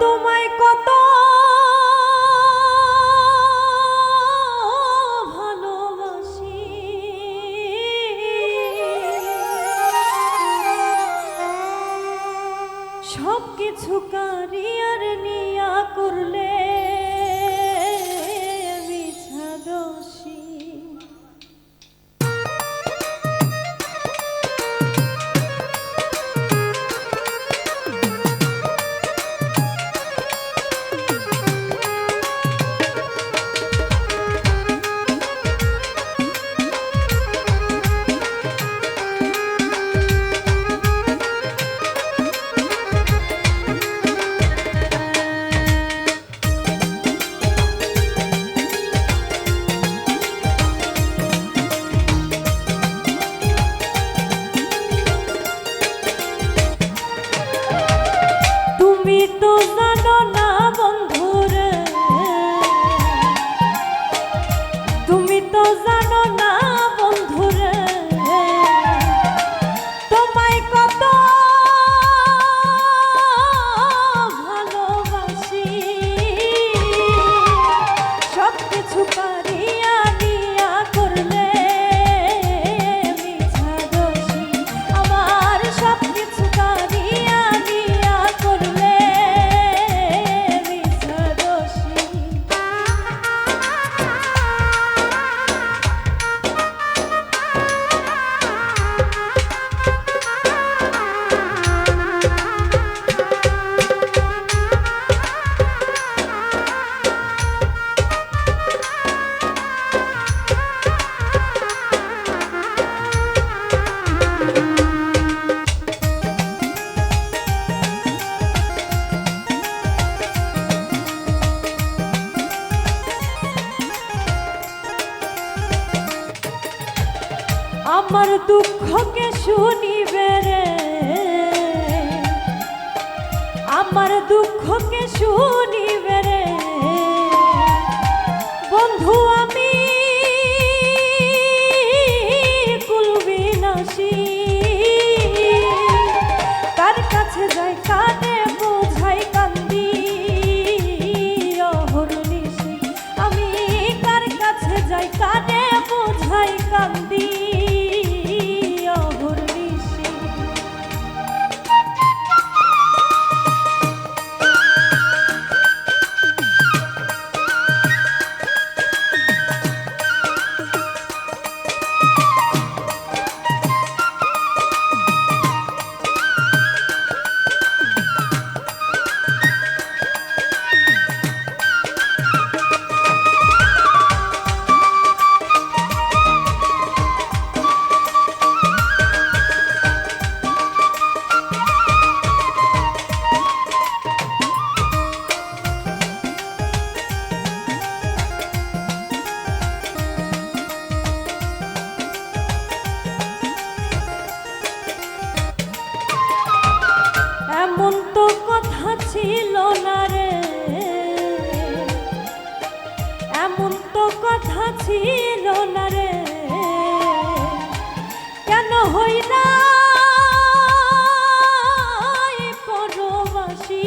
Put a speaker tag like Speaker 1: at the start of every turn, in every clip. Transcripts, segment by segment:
Speaker 1: তোমায় কত ভালোবাসি। সব কিছু কারিয়ার নিয়া করলে আমার দুঃখকে শুনিবে রে। আমার দুঃখকে শুনিবে রে। বন্ধু আমি কুলবিনাশী তার কাছে যাই কানে ছিল না রে। কেন হই না? পরবাসী।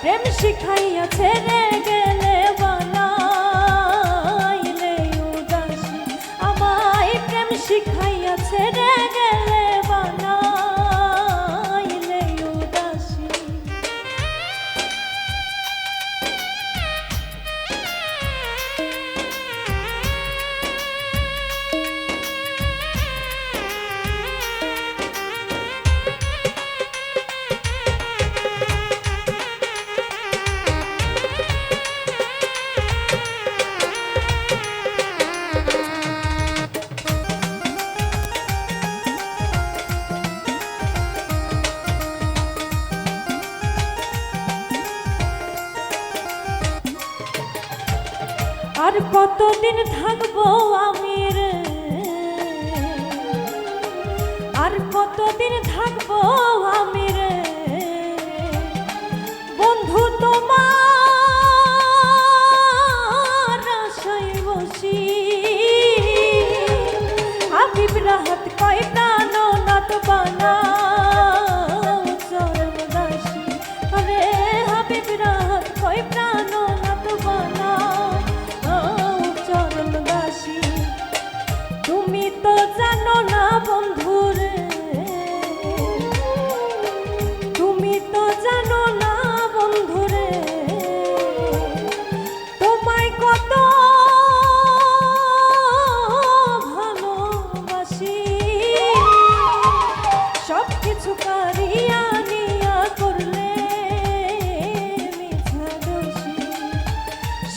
Speaker 1: প্রেম শিখাইয়াছে ছেড়ে আর কতদিন থাকব আমি রে আর কতদিন থাকব আমি রে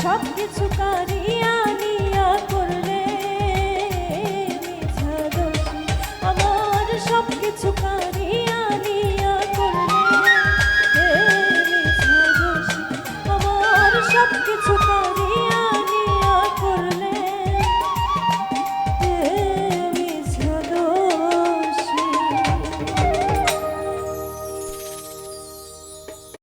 Speaker 1: সব কিছু কারি